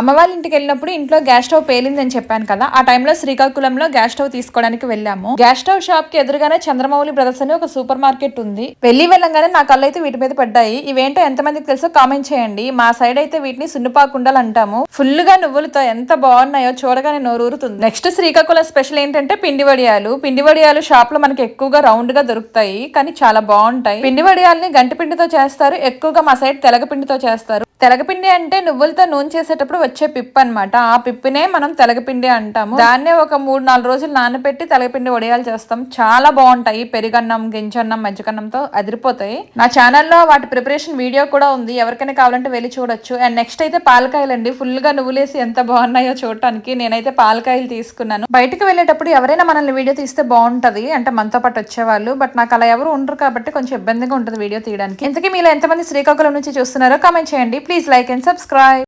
అమ్మ వాళ్ళ ఇంటికి వెళ్ళినప్పుడు ఇంట్లో గ్యాస్ స్టవ్ పేలిందని చెప్పాను కదా ఆ టైంలో శ్రీకాకుళంలో గ్యాస్ స్టవ్ తీసుకోవడానికి వెళ్ళాము. గ్యాస్ స్టవ్ షాప్కి ఎదురుగానే చంద్రమౌళి బ్రదర్స్ అని ఒక సూపర్ మార్కెట్ ఉంది. వెళ్ళి వెళ్ళంగానే నా కళ్ళు అయితే వీటి మీద పడ్డాయి. ఇవేంటో ఎంతమందికి తెలుసో కామెంట్ చేయండి. మా సైడ్ అయితే వీటిని సున్నుపాకుండలు అంటాము. ఫుల్గా నువ్వులతో ఎంత బాగున్నాయో చూడగానే నోరూరుతుంది. నెక్స్ట్ శ్రీకాకుళం స్పెషల్ ఏంటంటే పిండి వడియాలు. పిండి వడియాలు షాప్లో మనకి ఎక్కువగా రౌండ్గా దొరుకుతాయి కానీ చాలా బాగుంటాయి. పిండి వడియాలని గంటి పిండితో చేస్తారు ఎక్కువగా మా సైడ్ తెలగపిండితో చేస్తారు. తెలగపిండి అంటే నువ్వులతో నూనె చేసేటప్పుడు వచ్చే పిప్ అనమాట ఆ పిప్పునే మనం తెలగపిండి అంటాము. దాన్నే ఒక మూడు నాలుగు రోజులు నానబెట్టి తెలగపిండి వడియాలు చేస్తాం. చాలా బాగుంటాయి. పెరుగన్నం గింజన్నం మజ్జిగన్నంతో అదిరిపోతాయి. నా ఛానల్లో వాటి ప్రిపరేషన్ వీడియో కూడా ఉంది. ఎవరికైనా కావాలంటే వెళ్ళి చూడొచ్చు. అండ్ నెక్స్ట్ అయితే పాలకాయలు అండి ఫుల్గా నువ్వులేసి ఎంత బాగున్నాయో చూడటానికి నేనైతే పాలకాయలు తీసుకున్నాను. బయటకు వెళ్ళేటప్పుడు ఎవరైనా మనల్ని వీడియో తీస్తే బాగుంటది. అంటే మనతో పాటు వచ్చేవాళ్ళు. బట్ నాకు అలా ఎవరు ఉండరు కాబట్టి కొంచెం ఇబ్బందిగా ఉంటుంది వీడియో తీయడానికి. ఇంతకీ మీలో ఎంతమంది శ్రీకాకుళం నుంచి చూస్తున్నారో కామెంట్ చేయండి. Please like and subscribe.